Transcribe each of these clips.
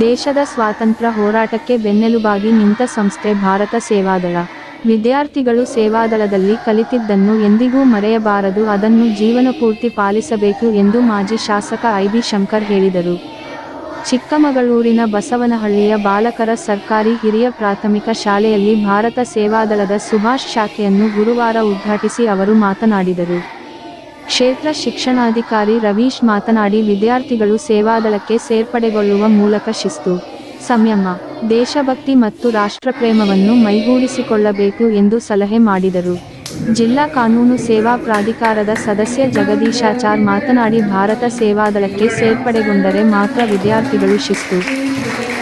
ದೇಶದ ಸ್ವಾತಂತ್ರ್ಯ ಹೋರಾಟಕ್ಕೆ ಬೆನ್ನೆಲುಬಾಗಿ ನಿಂತ ಸಂಸ್ಥೆ ಭಾರತ ಸೇವಾದಳ. ವಿದ್ಯಾರ್ಥಿಗಳು ಸೇವಾದಳದಲ್ಲಿ ಕಲಿತಿದ್ದನ್ನು ಎಂದಿಗೂ ಮರೆಯಬಾರದು, ಅದನ್ನು ಜೀವನಪೂರ್ತಿ ಪಾಲಿಸಬೇಕು ಎಂದು ಮಾಜಿ ಶಾಸಕ ಐಬಿ ಶಂಕರ್ ಹೇಳಿದರು. ಚಿಕ್ಕಮಗಳೂರಿನ ಬಸವನಹಳ್ಳಿಯ ಬಾಲಕರ ಸರ್ಕಾರಿ ಹಿರಿಯ ಪ್ರಾಥಮಿಕ ಶಾಲೆಯಲ್ಲಿ ಭಾರತ ಸೇವಾದಳದ ಸುಭಾಷ್ ಶಾಖೆಯನ್ನು ಗುರುವಾರ ಉದ್ಘಾಟಿಸಿ ಅವರು ಮಾತನಾಡಿದರು. ಕ್ಷೇತ್ರ ಶಿಕ್ಷಣಾಧಿಕಾರಿ ರವೀಶ್ ಮಾತನಾಡಿ, ವಿದ್ಯಾರ್ಥಿಗಳು ಸೇವಾದಳಕ್ಕೆ ಸೇರ್ಪಡೆಗೊಳ್ಳುವ ಮೂಲಕ ಶಿಸ್ತು, ಸಂಯಮ, ದೇಶಭಕ್ತಿ ಮತ್ತು ರಾಷ್ಟ್ರಪ್ರೇಮವನ್ನು ಮೈಗೂಡಿಸಿಕೊಳ್ಳಬೇಕು ಎಂದು ಸಲಹೆ ಮಾಡಿದರು. ಜಿಲ್ಲಾ ಕಾನೂನು ಸೇವಾ ಪ್ರಾಧಿಕಾರದ ಸದಸ್ಯ ಜಗದೀಶಾಚಾರ್ ಮಾತನಾಡಿ, ಭಾರತ ಸೇವಾದಳಕ್ಕೆ ಸೇರ್ಪಡೆಗೊಂಡರೆ ಮಾತ್ರ ವಿದ್ಯಾರ್ಥಿಗಳು ಶಿಸ್ತು,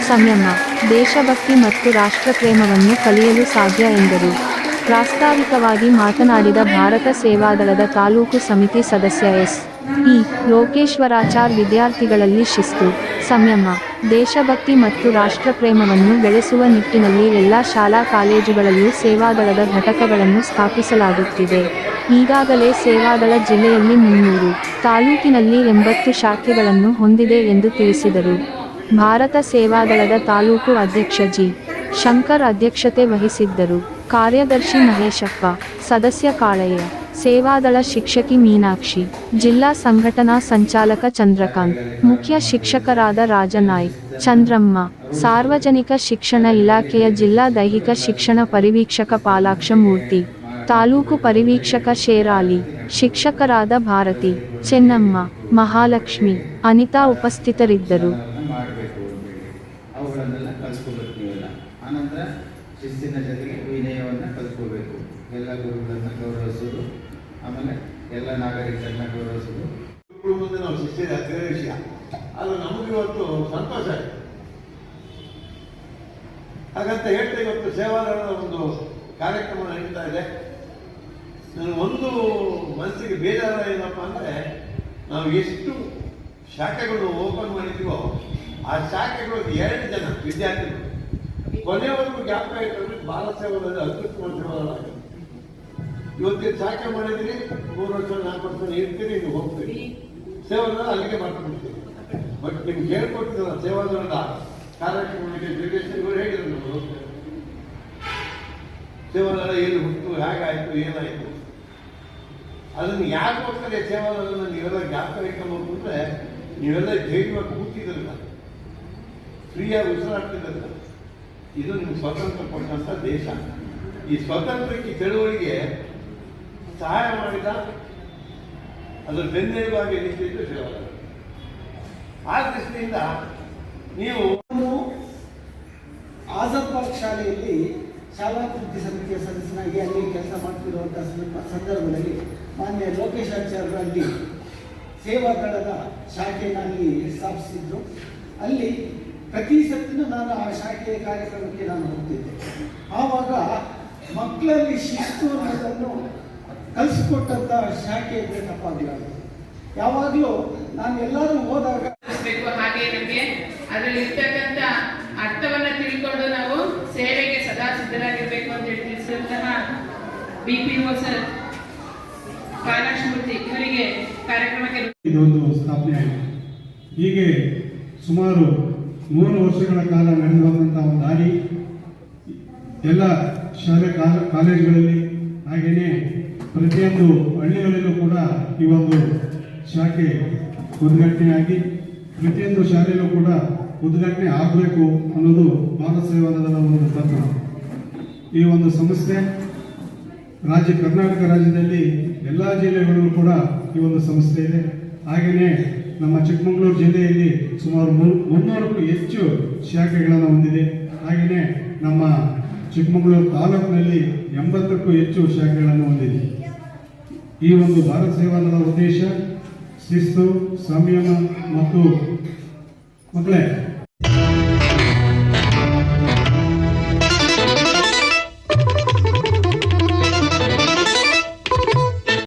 ಸಂಯಮ, ದೇಶಭಕ್ತಿ ಮತ್ತು ರಾಷ್ಟ್ರಪ್ರೇಮವನ್ನು ಕಲಿಯಲು ಸಾಧ್ಯ ಎಂದರು. ಪ್ರಾಸ್ತಾವಿಕವಾಗಿ ಮಾತನಾಡಿದ ಭಾರತ ಸೇವಾದಳದ ತಾಲೂಕು ಸಮಿತಿ ಸದಸ್ಯ ಎಸ್. ಇ. ಲೋಕೇಶ್ವರಾಚಾರ್ ವಿದ್ಯಾರ್ಥಿಗಳಲ್ಲಿ ಶಿಸ್ತು, ಸಂಯಮ, ದೇಶಭಕ್ತಿ ಮತ್ತು ರಾಷ್ಟ್ರಪ್ರೇಮವನ್ನು ಬೆಳೆಸುವ ನಿಟ್ಟಿನಲ್ಲಿ ಎಲ್ಲ ಶಾಲಾ ಕಾಲೇಜುಗಳಲ್ಲೂ ಸೇವಾದಳದ ಘಟಕಗಳನ್ನು ಸ್ಥಾಪಿಸಲಾಗುತ್ತಿದೆ. ಈಗಾಗಲೇ ಸೇವಾದಳ ಜಿಲ್ಲೆಯಲ್ಲಿ ಮುನ್ನೂರು, ತಾಲೂಕಿನಲ್ಲಿ ಎಂಬತ್ತು ಶಾಖೆಗಳನ್ನು ಹೊಂದಿದೆ ಎಂದು ತಿಳಿಸಿದರು. ಭಾರತ ಸೇವಾದಳದ ತಾಲೂಕು ಅಧ್ಯಕ್ಷ ಜಿ. ಶಂಕರ್ ಅಧ್ಯಕ್ಷತೆ ವಹಿಸಿದ್ದರು. ಕಾರ್ಯದರ್ಶಿ ಮಹೇಶಪ್ಪ, ಸದಸ್ಯ ಕಾಳಯ್ಯ, ಸೇವಾದಳ ಶಿಕ್ಷಕಿ ಮೀನಾಕ್ಷಿ, ಜಿಲ್ಲಾ ಸಂಘಟನಾ ಸಂಚಾಲಕ ಚಂದ್ರಕಾಂತ್, ಮುಖ್ಯ ಶಿಕ್ಷಕರಾದ ರಾಜನಾಯ್ಕ್ ಚಂದ್ರಮ್ಮ, ಸಾರ್ವಜನಿಕ ಶಿಕ್ಷಣ ಇಲಾಖೆಯ ಜಿಲ್ಲಾ ದೈಹಿಕ ಶಿಕ್ಷಣ ಪರಿವೀಕ್ಷಕ ಪಾಲಾಕ್ಷ ಮೂರ್ತಿ ತಾಲೂಕು ಪರಿವೀಕ್ಷಕ ಶೇರಾಲಿ, ಶಿಕ್ಷಕರಾದ ಭಾರತಿ, ಚೆನ್ನಮ್ಮ, ಮಹಾಲಕ್ಷ್ಮಿ, ಅನಿತಾ ಉಪಸ್ಥಿತರಿದ್ದರು. ಶಿಸ್ತಿನ ಜೊತೆಗೆ ವಿನಯವನ್ನು ಕಲ್ತ್ಕೋಬೇಕು ಎಲ್ಲ ಗುರುಗಳನ್ನು ಗೌರವಿಸೋದು. ಆಮೇಲೆ ಎಲ್ಲ ನಾಗರಿಕರನ್ನ ಗೌರವಿಸೋದು. ಮುಂದೆ ನಾವು ಶಿಸ್ತಿನ ಹತ್ತಿರ ವಿಷಯ. ಆದ್ರೆ ನಮಗಿವತ್ತು ಸಂತೋಷ ಹಾಗಂತ ಹೇಳ್ತಾ ಇವತ್ತು ಸೇವಾದಳದ ಒಂದು ಕಾರ್ಯಕ್ರಮ ನಡೀತಾ ಇದೆ. ನನ್ನ ಒಂದು ಮನಸ್ಸಿಗೆ ಬೇಜಾರ ಏನಪ್ಪ ಅಂದರೆ, ನಾವು ಎಷ್ಟು ಶಾಖೆಗಳು ಓಪನ್ ಮಾಡಿದ್ದೀವೋ ಆ ಶಾಖೆಗಳು ಎರಡು ಜನ ವಿದ್ಯಾರ್ಥಿಗಳು. ಕೊನೆಯವರೆಗೂ ಜ್ಞಾಪಕ ಇಟ್ಟರೆ ಬಾಲ ಸೇವಾದಲ್ಲಿ ಅದಕ್ಕೆ ಸೇವಾದಳಾಗಿದೆ ಇವತ್ತಿನ ಸಾಕೆ ಮಾಡಿದ್ರಿ ಮೂರು ವರ್ಷ, ನಾಲ್ಕು ವರ್ಷ ಇರ್ತೀರಿ ನೀವು ಹೋಗ್ತೀರಿ ಸೇವಾ ಅಲ್ಲಿಗೆ ಮಾಡ್ಕೊಂಡ್ಬಿಡ್ತೀರಿ ಬಟ್ ನಿಮ್ಗೆ ಹೇಳ್ಕೊಡ್ತೀರ ಸೇವಾದಳದ ಕಾರ್ಯಕ್ರಮಕ್ಕೆ ಜಗದೀಶ್ವರಿಗಳು ಹೇಳಿದ್ರು ನಮಗೆ ಸೇವಾದಳ ಏನು ಹುಟ್ಟು, ಹೇಗಾಯ್ತು, ಏನಾಯ್ತು? ಅದನ್ನು ಯಾಕೋಸ್ಕರ ಸೇವಾದಳನ ನೀವೆಲ್ಲ ಜ್ಞಾಪಕ ಇಟ್ಕೊಂಡು ಅಂದ್ರೆ ನೀವೆಲ್ಲ ಧೈರ್ಯವಾಗಿ ಕೂತಿದ್ರಲ್ಲ. ಫ್ರೀಯಾಗಿ ಉಸಿರಾಡ್ತಿದ್ರಲ್ಲ. ಇದು ನಿಮ್ಗೆ ಸ್ವಾತಂತ್ರ್ಯ ಕೊಟ್ಟಂತ ದೇಶ. ಈ ಸ್ವಾತಂತ್ರ್ಯಕ್ಕೆ ಚಳುವಳಿಗೆ ಸಹಾಯ ಮಾಡಿದ ಅದರ ಬೆನ್ನೆಲುಬಾಗಿ ನಿಂತಿದ್ದು ಆ ದೃಷ್ಟಿಯಿಂದ ನೀವು ಆಜಾದ್ ಪಾರ್ಕ್ ಶಾಲೆಯಲ್ಲಿ ಶಾಲಾಭಿವೃದ್ಧಿ ಸಮಿತಿಯ ಸದಸ್ಯನಾಗಿ ಅಲ್ಲಿ ಕೆಲಸ ಮಾಡ್ತಿರುವಂತಹ ಸಂದರ್ಭದಲ್ಲಿ ಮಾನ್ಯ ಲೋಕೇಶ್ ಆಚಾರ್ಯರು ಅಲ್ಲಿ ಸೇವಾದಂಡದ ಶಾಖೆಯನ್ನು ಅಲ್ಲಿ ಸ್ಥಾಪಿಸಿದ್ರು. ಅಲ್ಲಿ ಪ್ರತಿ ಸತ್ತಿನೂ ನಾನು ಆ ಶಾಖೆಯ ಕಾರ್ಯಕ್ರಮಕ್ಕೆ ನಾನು ಹೋಗ್ತಿದ್ದೆ. ಆವಾಗ ಮಕ್ಕಳಲ್ಲಿ ಶಿಸ್ತು ಅನ್ನೋದನ್ನು ಕಲಿಸಿಕೊಟ್ಟಂತ ಶಾಖೆ ಇದ್ರೆ ತಪ್ಪಾಗಲಾರದು ಯಾವಾಗಲೂ ನಾನು ಎಲ್ಲರೂ ಹೋದಾಗ ಹಾಗೆ ನಮಗೆ ಅದರಲ್ಲಿ ಇರ್ತಕ್ಕಂಥ ಅರ್ಥವನ್ನ ತಿಳ್ಕೊಂಡು ನಾವು ಸೇವೆಗೆ ಸದಾ ಸಿದ್ಧರಾಗಿರ್ಬೇಕು ಅಂತ ಹೇಳಿ ತಿಳಿಸಿದಂತಹ B P O sir Kailashamurthy ಇವರಿಗೆ ಕಾರ್ಯಕ್ರಮಕ್ಕೆ ಇದೊಂದು ಸ್ಥಾಪನೆ ಹೀಗೆ ಸುಮಾರು ನೂರು ವರ್ಷಗಳ ಕಾಲ ನಡೆದು ಬಂದಂತಹ ಒಂದು ದಾರಿ ಎಲ್ಲ ಶಾಲೆ ಕಾಲೇಜುಗಳಲ್ಲಿ ಹಾಗೆಯೇ ಪ್ರತಿಯೊಂದು ಹಳ್ಳಿಗಳಲ್ಲೂ ಕೂಡ ಈ ಒಂದು ಶಾಖೆ ಉದ್ಘಾಟನೆಯಾಗಿ ಪ್ರತಿಯೊಂದು ಶಾಲೆಯಲ್ಲೂ ಕೂಡ ಉದ್ಘಾಟನೆ ಆಗಬೇಕು ಅನ್ನೋದು ಭಾರತ ಸೇವಾದಳದ ಒಂದು ತತ್ವ ಈ ಒಂದು ಸಂಸ್ಥೆ ರಾಜ್ಯ ಕರ್ನಾಟಕ ರಾಜ್ಯದಲ್ಲಿ ಎಲ್ಲ ಜಿಲ್ಲೆಗಳಲ್ಲೂ ಕೂಡ ಈ ಒಂದು ಸಂಸ್ಥೆ ಇದೆ. ಹಾಗೆಯೇ ನಮ್ಮ ಚಿಕ್ಕಮಗಳೂರು ಜಿಲ್ಲೆಯಲ್ಲಿ ಸುಮಾರು ಮುನ್ನೂರಕ್ಕೂ ಹೆಚ್ಚು ಶಾಖೆಗಳನ್ನು ಹೊಂದಿದೆ. ಹಾಗೆಯೇ ನಮ್ಮ ಚಿಕ್ಕಮಗಳೂರು ತಾಲೂಕಿನಲ್ಲಿ ಎಂಬತ್ತಕ್ಕೂ ಹೆಚ್ಚು ಶಾಖೆಗಳನ್ನು ಹೊಂದಿದೆ. ಈ ಒಂದು ಭಾರತ ಸೇವಾನದ ಉದ್ದೇಶ, ಶಿಸ್ತು, ಸಂಯಮ ಮತ್ತು ಮಕ್ಕಳೇ